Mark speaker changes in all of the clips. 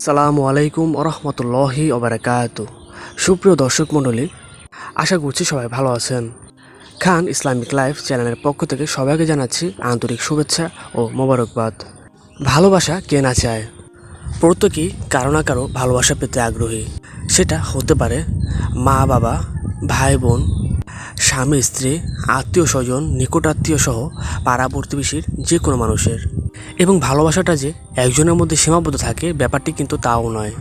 Speaker 1: সালামু আলাইকুম রহমতুল্লাহি ওবরাকাত সুপ্রিয় দর্শক মণ্ডলী, আশা করছি সবাই ভালো আছেন। খান ইসলামিক লাইফ চ্যানেলের পক্ষ থেকে সবাইকে জানাচ্ছি আন্তরিক শুভেচ্ছা ও মোবারকবাদ। ভালোবাসা কে না চায়? প্রত্যেকেই কারও না কারও ভালোবাসা পেতে আগ্রহী। সেটা হতে পারে মা বাবা ভাই বোন স্বামী, স্ত্রী, আত্মীয় স্বজন, নিকটাত্মীয় সহ পাড়া প্রতিবেশীর যে কোনো মানুষের। এবং ভালোবাসাটা যে একজনের মধ্যে সীমাবদ্ধ থাকে ব্যাপারটি কিন্তু তাও নয়।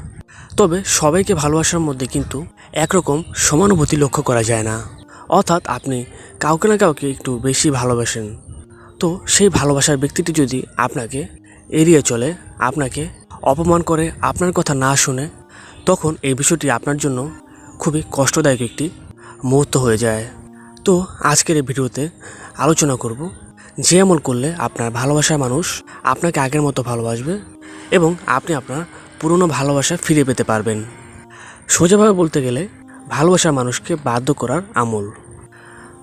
Speaker 1: তবে সবাইকে ভালোবাসার মধ্যে কিন্তু একরকম সমানুভূতি লক্ষ্য করা যায় না। অর্থাৎ আপনি কাউকে না কাউকে একটু বেশি ভালোবাসেন। তো সেই ভালোবাসার ব্যক্তিটি যদি আপনাকে এড়িয়ে চলে, আপনাকে অপমান করে, আপনার কথা না শুনে, তখন এই বিষয়টি আপনার জন্য খুবই কষ্টদায়ক একটি মুহূর্ত হয়ে যায়। তো আজকের এই ভিডিওতে আলোচনা করব যে আমল করলে আপনার ভালোবাসার মানুষ আপনাকে আগের মতো ভালোবাসবে এবং আপনি আপনার পুরনো ভালোবাসা ফিরে পেতে পারবেন। সোজাভাবে বলতে গেলে, ভালোবাসার মানুষকে বাধ্য করার আমল।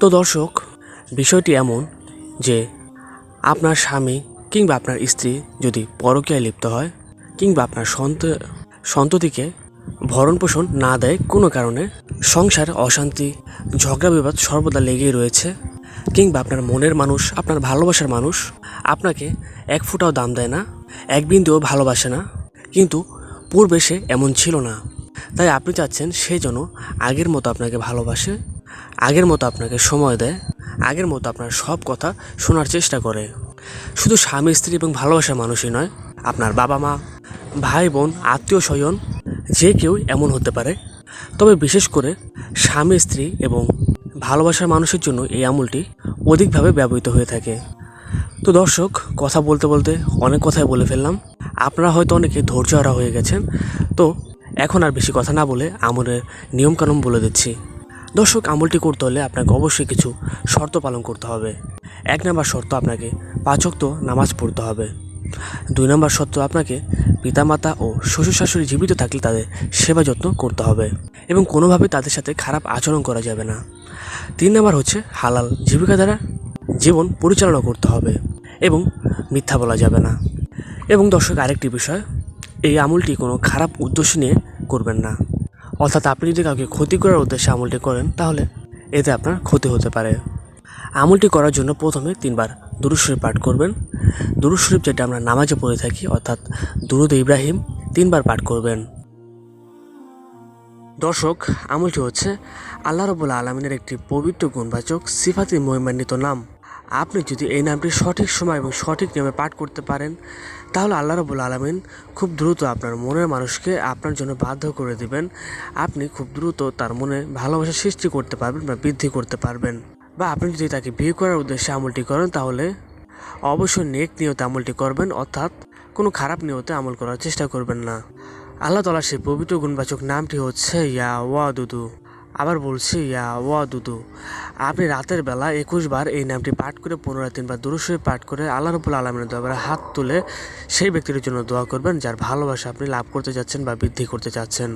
Speaker 1: তো দর্শক, বিষয়টি এমন যে আপনার স্বামী কিংবা আপনার স্ত্রী যদি পরকীয়ায় লিপ্ত হয় কিংবা আপনার সন্ত, সন্ততিকে ভরণ পোষণ না দেয় কোনো কারণে সংসারে, অশান্তি, ঝগড়া, বিবাদ সর্বদা লেগেই রয়েছে। কিংবা আপনার মনের মানুষ, আপনার ভালোবাসার মানুষ আপনাকে এক ফুটাও দাম দেয় না, এক বিন্দুও ভালোবাসে না। কিন্তু পূর্বে সে এমন ছিল না। তাই আপনি চাচ্ছেন সে যেন আগের মতো আপনাকে ভালোবাসে, আগের মতো আপনাকে সময় দেয়, আগের মতো আপনার সব কথা শোনার চেষ্টা করে। শুধু স্বামী, স্ত্রী এবং ভালোবাসার মানুষই নয়, আপনার বাবা মা ভাই, বোন আত্মীয় স্বজন যে কেউ এমন হতে পারে। তবে বিশেষ করে স্বামী, স্ত্রী এবং ভালোবাসার মানুষের জন্য এই আমলটি অধিকভাবে ব্যবহৃত হয়ে থাকে। তো দর্শক, কথা বলতে বলতে অনেক কথাই বলে ফেললাম। আপনারা হয়তো অনেকে ধৈর্য হারা হয়ে গেছেন। তো এখন আর বেশি কথা না বলে আমলের নিয়মকানুন বলে দিচ্ছি। দর্শক, আমলটি করতে হলে আপনাকে অবশ্যই কিছু শর্ত পালন করতে হবে। এক নম্বর শর্ত আপনাকে পাচক্ত নামাজ পড়তে হবে। দুই নম্বর শর্ত আপনাকে পিতামাতা ও শ্বশুর শাশুড়ি জীবিত থাকলে তাদের সেবা যত্ন করতে হবে এবং কোনোভাবে তাদের সাথে খারাপ আচরণ করা যাবে না। তিন নম্বর হচ্ছে হালাল জীবিকা দ্বারা জীবন পরিচালনা করতে হবে এবং মিথ্যা বলা যাবে না। এবং দর্শক, আরেকটি বিষয়, এই আমলটি কোনো খারাপ উদ্দেশ্য নিয়ে করবেন না। অর্থাৎ আপনি যদি কাউকে ক্ষতি করার উদ্দেশ্যে আমলটি করেন, তাহলে এতে আপনার ক্ষতি হতে পারে। আমলটি করার জন্য প্রথমে তিনবার দুরুদ শরীফ পাঠ করবেন। দুরুদ শরীফ যেটা আমরা নামাজে পড়ে থাকি, অর্থাৎ দুরুদ ইব্রাহিম তিনবার পাঠ করবেন। দর্শক, আমলটি হচ্ছে আল্লাহ রবুল্লা আলমিনের একটি পবিত্র গুণবাচক, সিফাতি মহিমান্বিত নাম। আপনি যদি এই নামটি সঠিক সময় এবং সঠিক নিয়মে পাঠ করতে পারেন, তাহলে আল্লাহ রবুল আলমিন খুব দ্রুত আপনার মনের মানুষকে আপনার জন্য বাধ্য করে দিবেন। আপনি খুব দ্রুত তার মনে ভালোবাসা সৃষ্টি করতে পারবেন বা বৃদ্ধি করতে পারবেন। বা আপনি যদি তাকে বিয়ে করার উদ্দেশ্যে আমলটি করেন, তাহলে অবশ্যই নেক নিয়তে আমলটি করবেন, অর্থাৎ কোনো খারাপ নিয়তে আমল করার চেষ্টা করবেন না। আল্লাহ তালার সেই পবিত্র গুণবাচক নামটি হচ্ছে ইয়া ওয়া দুদু আবার বলছি ইয়া ওয়া দুদু আপনি রাতের বেলা একুশ বার এই নামটি পাঠ করে, পনেরো তিনবার দুরুশে পাঠ করে আল্লাহ রবুল আলমিনের দরবারে হাত তুলে সেই ব্যক্তির জন্য দোয়া করবেন, যার ভালোবাসা আপনি লাভ করতে যাচ্ছেন বা বৃদ্ধি করতে চাচ্ছেন